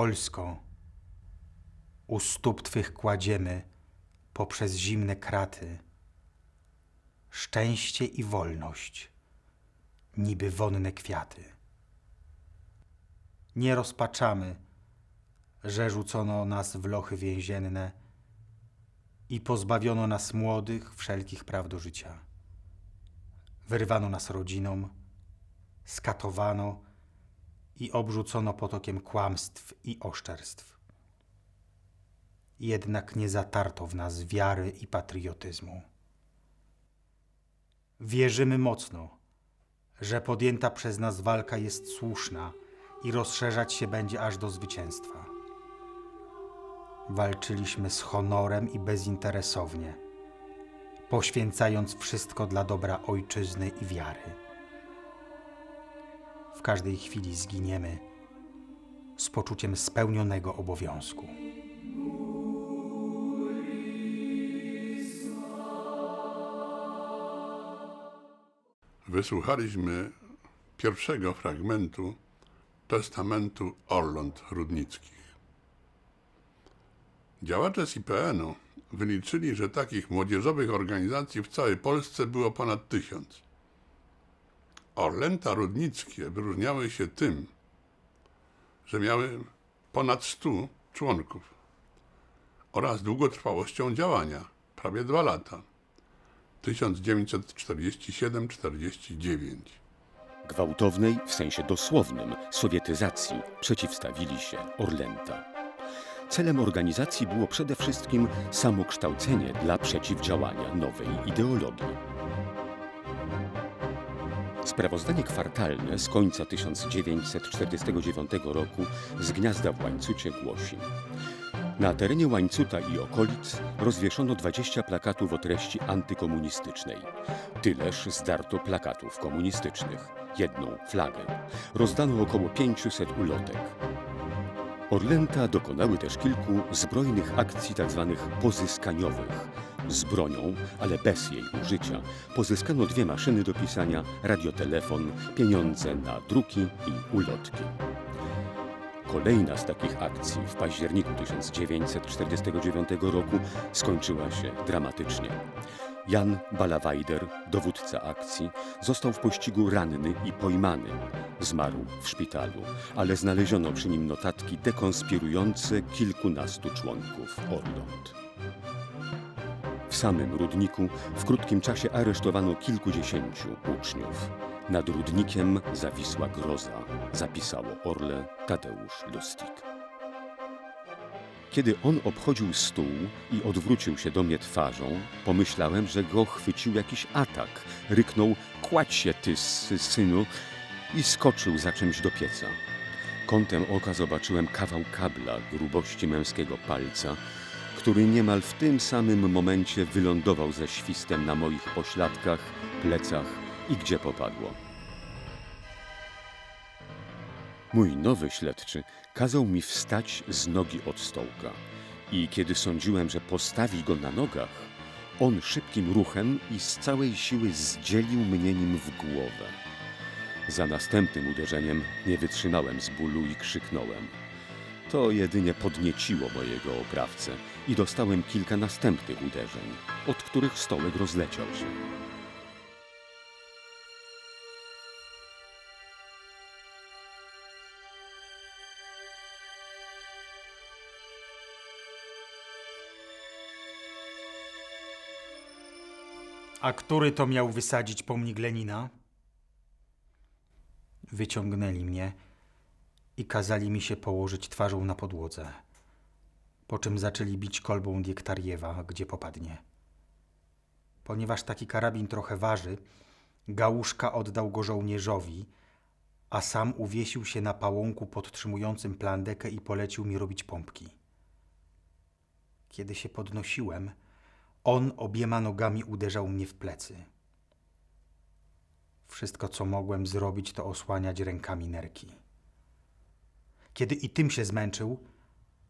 Polsko, u stóp Twych kładziemy poprzez zimne kraty szczęście i wolność, niby wonne kwiaty. Nie rozpaczamy, że rzucono nas w lochy więzienne i pozbawiono nas młodych wszelkich praw do życia. Wyrwano nas rodzinom, skatowano i obrzucono potokiem kłamstw i oszczerstw. Jednak nie zatarto w nas wiary i patriotyzmu. Wierzymy mocno, że podjęta przez nas walka jest słuszna i rozszerzać się będzie aż do zwycięstwa. Walczyliśmy z honorem i bezinteresownie, poświęcając wszystko dla dobra ojczyzny i wiary. W każdej chwili zginiemy z poczuciem spełnionego obowiązku. Wysłuchaliśmy pierwszego fragmentu testamentu Orląt Rudnickich. Działacze z IPN-u wyliczyli, że takich młodzieżowych organizacji w całej Polsce było ponad tysiąc. Orlęta Rudnickie wyróżniały się tym, że miały ponad stu członków oraz długotrwałością działania prawie dwa lata 1947-49. Gwałtownej, w sensie dosłownym, sowietyzacji przeciwstawili się Orlęta. Celem organizacji było przede wszystkim samokształcenie dla przeciwdziałania nowej ideologii. Sprawozdanie kwartalne z końca 1949 roku z gniazda w Łańcucie głosi. Na terenie Łańcuta i okolic rozwieszono 20 plakatów o treści antykomunistycznej. Tyleż zdarto plakatów komunistycznych, jedną flagę. Rozdano około 500 ulotek. Orlęta dokonały też kilku zbrojnych akcji tzw. pozyskaniowych. Z bronią, ale bez jej użycia, pozyskano dwie maszyny do pisania, radiotelefon, pieniądze na druki i ulotki. Kolejna z takich akcji w październiku 1949 roku skończyła się dramatycznie. Jan Balawajder, dowódca akcji, został w pościgu ranny i pojmany. Zmarł w szpitalu, ale znaleziono przy nim notatki dekonspirujące kilkunastu członków Orląt. W samym Rudniku w krótkim czasie aresztowano kilkudziesięciu uczniów. Nad Rudnikiem zawisła groza, zapisało Orle Tadeusz Lustig. Kiedy on obchodził stół i odwrócił się do mnie twarzą, pomyślałem, że go chwycił jakiś atak. Ryknął, kładź się ty, sy- synu, i skoczył za czymś do pieca. Kątem oka zobaczyłem kawał kabla grubości męskiego palca, który niemal w tym samym momencie wylądował ze świstem na moich pośladkach, plecach i gdzie popadło. Mój nowy śledczy kazał mi wstać z nogi od stołka i kiedy sądziłem, że postawi go na nogach, on szybkim ruchem i z całej siły zdzielił mnie nim w głowę. Za następnym uderzeniem nie wytrzymałem z bólu i krzyknąłem. To jedynie podnieciło mojego oprawcę i dostałem kilka następnych uderzeń, od których stołek rozleciał się. A który to miał wysadzić pomnik Lenina? Wyciągnęli mnie i kazali mi się położyć twarzą na podłodze, po czym zaczęli bić kolbą Diektariewa, gdzie popadnie. Ponieważ taki karabin trochę waży, Gałuszka oddał go żołnierzowi, a sam uwiesił się na pałąku podtrzymującym plandekę i polecił mi robić pompki. Kiedy się podnosiłem, on obiema nogami uderzał mnie w plecy. Wszystko, co mogłem zrobić, to osłaniać rękami nerki. Kiedy i tym się zmęczył,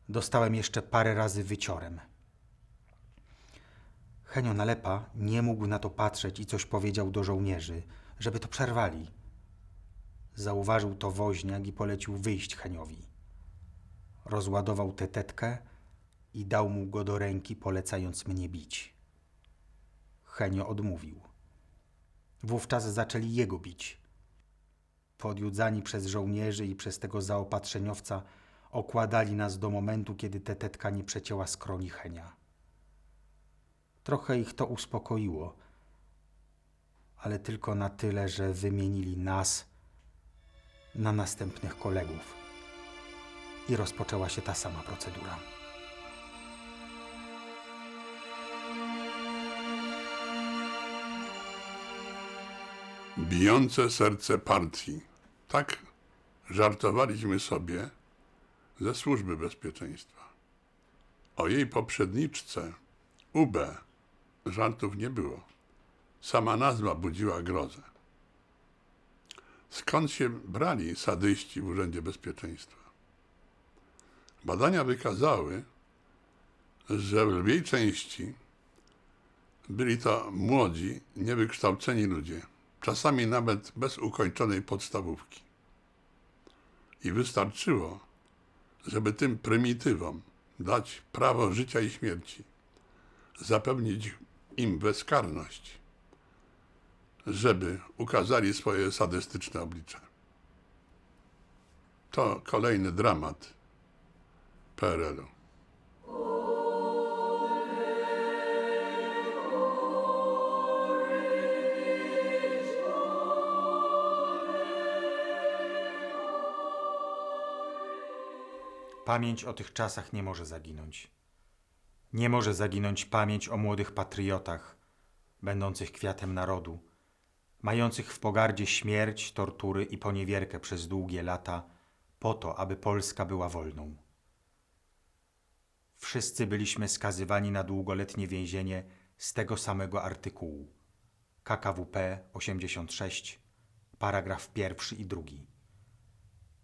dostałem jeszcze parę razy wyciorem. Henio Nalepa nie mógł na to patrzeć i coś powiedział do żołnierzy, żeby to przerwali. Zauważył to woźniak i polecił wyjść Heniowi. rozładował tetetkę i dał mu go do ręki, polecając mnie bić. Henio odmówił. Wówczas zaczęli jego bić. Podjudzani przez żołnierzy i przez tego zaopatrzeniowca okładali nas do momentu, kiedy tetetka nie przecięła skroni Henia. Trochę ich to uspokoiło, ale tylko na tyle, że wymienili nas na następnych kolegów. I rozpoczęła się ta sama procedura. Bijące serce partii. Tak żartowaliśmy sobie ze służby bezpieczeństwa. O jej poprzedniczce, UB, żartów nie było. Sama nazwa budziła grozę. Skąd się brali sadyści w Urzędzie Bezpieczeństwa? Badania wykazały, że w lwiej części byli to młodzi, niewykształceni ludzie, czasami nawet bez ukończonej podstawówki. I wystarczyło, żeby tym prymitywom dać prawo życia i śmierci, zapewnić im bezkarność, żeby ukazali swoje sadystyczne oblicze. To kolejny dramat PRL-u. Pamięć o tych czasach nie może zaginąć. Nie może zaginąć pamięć o młodych patriotach, będących kwiatem narodu, mających w pogardzie śmierć, tortury i poniewierkę przez długie lata, po to, aby Polska była wolną. Wszyscy byliśmy skazywani na długoletnie więzienie z tego samego artykułu. KKWP 86, paragraf pierwszy i drugi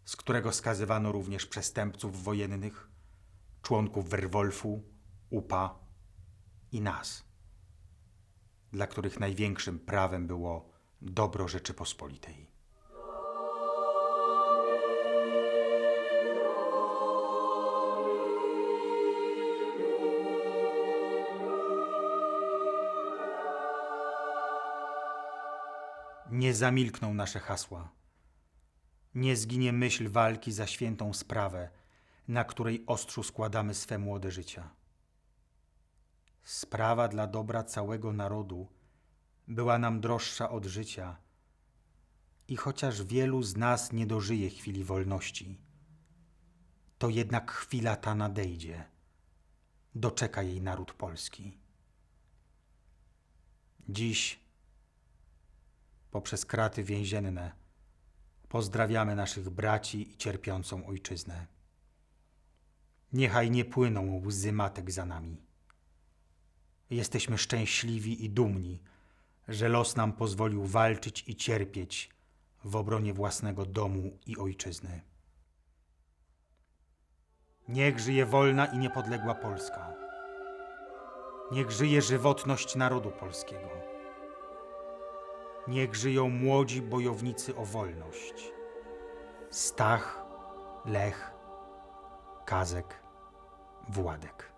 z którego skazywano również przestępców wojennych, członków Werwolfu, UPA i nas, dla których największym prawem było dobro Rzeczypospolitej. Nie zamilkną nasze hasła nie zginie myśl walki za świętą sprawę, na której ostrzu składamy swe młode życia. Sprawa dla dobra całego narodu była nam droższa od życia i chociaż wielu z nas nie dożyje chwili wolności, to jednak chwila ta nadejdzie. Doczeka jej naród polski. Dziś, poprzez kraty więzienne, Pozdrawiamy naszych braci i cierpiącą ojczyznę. Niechaj nie płyną łzy matek za nami. Jesteśmy szczęśliwi i dumni, że los nam pozwolił walczyć i cierpieć w obronie własnego domu i ojczyzny. Niech żyje wolna i niepodległa Polska. Niech żyje żywotność narodu polskiego. Niech żyją młodzi bojownicy o wolność. Stach, Lech, Kazek, Władek.